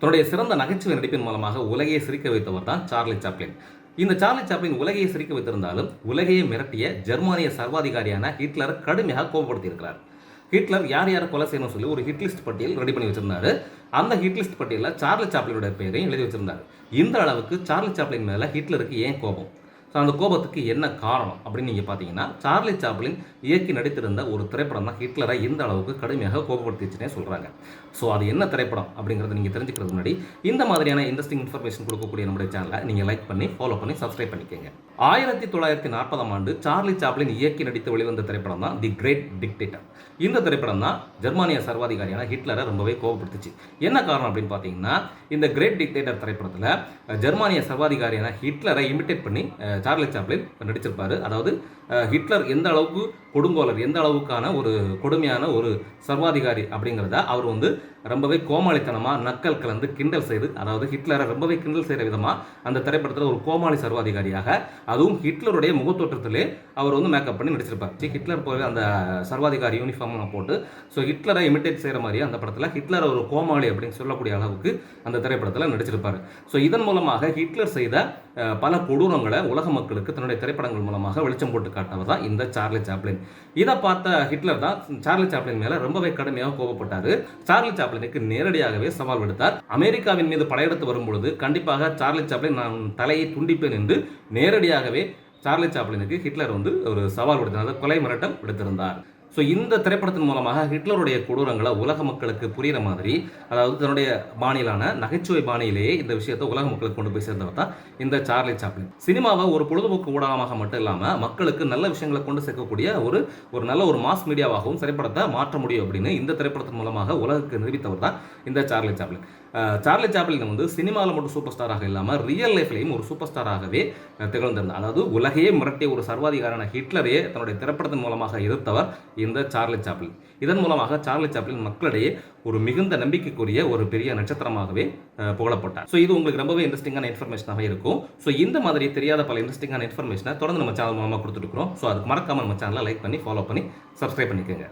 தன்னுடைய சிறந்த நகைச்சுவை நடிப்பின் மூலமாக உலகையை சிரிக்க வைத்தவர் தான் சார்லி சாப்ளின். இந்த சார்லி சாப்ளின் உலகையை சிரிக்க வைத்திருந்தாலும் உலகையை மிரட்டிய ஜெர்மானிய சர்வாதிகாரியான ஹிட்லர் கடுமையாக கோபப்படுத்தியிருக்கிறார். ஹிட்லர் யார் யாரை கொலை செய்யணும்னு சொல்லி ஒரு ஹிட்லிஸ்ட் பட்டியல் ரெடி பண்ணி வச்சிருந்தாரு. அந்த ஹிட்லிஸ்ட் பட்டியலில் சார்லி சாப்ளினோட பெயரையும் எழுதி வச்சிருந்தார். இந்த அளவுக்கு சார்லி சாப்ளின் மேலே ஹிட்லருக்கு ஏன் கோபம்? அந்த கோபத்துக்கு என்ன காரணம் அப்படின்னு நீங்கள் பார்த்தீங்கன்னா சார்லி சாப்ளின் இயக்கி நடித்திருந்த ஒரு திரைப்படம் தான் ஹிட்லரை இந்த அளவுக்கு கடுமையாக கோபப்படுத்திச்சுனே சொல்கிறாங்க ஸோ அது என்ன திரைப்படம் அப்படிங்கிறத நீங்கள் தெரிஞ்சுக்கிறது முன்னாடி இந்த மாதிரியான இன்ட்ரெஸ்டிங் இன்ஃபர்மேஷன் கொடுக்கக்கூடிய நம்முடைய சேனலை நீங்கள் லைக் பண்ணி ஃபாலோ பண்ணி சப்ஸ்கிரைப் பண்ணிக்கோங்க. ஆயிரத்தி தொள்ளாயிரத்தி நாற்பதாம் ஆண்டு சார்லி சாப்ளின் இயக்கி நடித்து வெளிவந்த திரைப்படம் தான் தி கிரேட் டிக்டேட்டர் இந்த திரைப்படம் தான் ஜெர்மானிய சர்வாதிகாரியான ஹிட்லரை ரொம்பவே கோபப்படுத்துச்சு. என்ன காரணம் அப்படின்னு பார்த்தீங்கன்னா இந்த கிரேட் டிக்டேட்டர் திரைப்படத்தில் ஜெர்மானிய சர்வாதிகாரியான ஹிட்லரை இமிட்டேட் பண்ணி சார்லி சாப்ளின் நடிச்சிருப்பார். அதாவது ஹிட்லர் எந்த அளவுக்கு கொடுங்கோலர் எந்த அளவுக்கான ஒரு கொடுமையான ஒரு சர்வாதிகாரி அப்படிங்கிறத அவர் வந்து ரொம்பவே கோமாளித்தனமாக நக்கல் கலந்து கிண்டல் செய்து அதாவது ஹிட்லரை ரொம்பவே கிண்டல் செய்கிற விதமாக அந்த திரைப்படத்தில் ஒரு கோமாளி சர்வாதிகாரியாக அதுவும் ஹிட்லருடைய முகத்தோற்றத்திலே அவர் வந்து மேக்கப் பண்ணி நடிச்சிருப்பார். ஜி ஹிட்லர் போய் அந்த சர்வாதிகாரி யூனிஃபார்ம்லாம் போட்டு ஸோ ஹிட்லரை இமிட்டேட் செய்கிற மாதிரி அந்த படத்தில் ஹிட்லர் ஒரு கோமாளி அப்படின்னு சொல்லக்கூடிய அளவுக்கு அந்த திரைப்படத்தில் நடிச்சிருப்பார். ஸோ இதன் மூலமாக ஹிட்லர் செய்த பல கொடூரங்களை உலக மக்களுக்கு தன்னுடைய திரைப்படங்கள் மூலமாக வெளிச்சம் போட்டு காட்டினவர் தான் இந்த சார்லி சாப்ளின். இதை பார்த்த ஹிட்லர் தான் சார்லி சாப்ளின் மேலே ரொம்பவே கடுமையாக கோபப்பட்டார். சார்லி சாப்ளினுக்கு நேரடியாகவே சவால் விடுத்தார். அமெரிக்காவின் மீது படையெடுத்து வரும்பொழுது கண்டிப்பாக சார்லி சாப்ளின் நான் தலையை துண்டிப்பேன் என்று நேரடியாகவே சார்லி சாப்ளினுக்கு ஹிட்லர் வந்து ஒரு சவால் விடுத்தார். கொலை மிரட்டம் விடுத்திருந்தார். ஸோ இந்த திரைப்படத்தின் மூலமாக ஹிட்லருடைய கொடூரங்களை உலக மக்களுக்கு புரிகிற மாதிரி அதாவது தன்னுடைய பாணியிலான நகைச்சுவை பாணியிலேயே இந்த விஷயத்தை உலக மக்களுக்கு கொண்டு போய் சேர்ந்தவர் தான் இந்த சார்லி சாப்ளின். சினிமாவை ஒரு பொழுதுபோக்கு ஊடகமாக மட்டும் இல்லாமல் மக்களுக்கு நல்ல விஷயங்களை கொண்டு சேர்க்கக்கூடிய ஒரு ஒரு நல்ல ஒரு மாஸ் மீடியாவாகவும் திரைப்படத்தை மாற்ற முடியும் அப்படின்னு இந்த திரைப்படத்தின் மூலமாக உலகுக்கு நிரூபித்தவர் தான் இந்த சார்லி சாப்ளின். சார்லி சாப்ளின் வந்து சினிமாவில் மட்டும் சூப்பர் ஸ்டாராக இல்லாமல் ரியல் லைஃப்லையும் ஒரு சூப்பர் ஸ்டாராகவே திகழ்ந்திருந்தார். அதாவது உலகையே மிரட்டிய ஒரு சர்வாதிகாரான ஹிட்லரையே தன்னுடைய திரைப்படத்தின் மூலமாக எதிர்த்தவர் இருந்த சார்லி சாப்ளின். இதன் மூலமாக சார்லி சாப்ளின் மக்களிடையே ஒரு மிகுந்த நம்பிக்கைக்குரிய ஒரு பெரிய நட்சத்திரமாகவே புகழப்பட்டார். ஸோ இது உங்களுக்கு ரொம்பவே இன்ட்ரெஸ்டிங்கான இன்ஃபர்மேஷனாகவே இருக்கும். ஸோ இந்த மாதிரி தெரியாத பல இன்ட்ரெஸ்டிங்கான இன்ஃபர்மேஷனை தொடர்ந்து நம்ம சேனல் மூலமாக கொடுத்துருக்குறோம் ஸோ அதுக்கு மறக்காமல் நம்ம சேனலை லைக் பண்ணி ஃபாலோ பண்ணி சப்ஸ்கிரைப் பண்ணிக்கோங்க.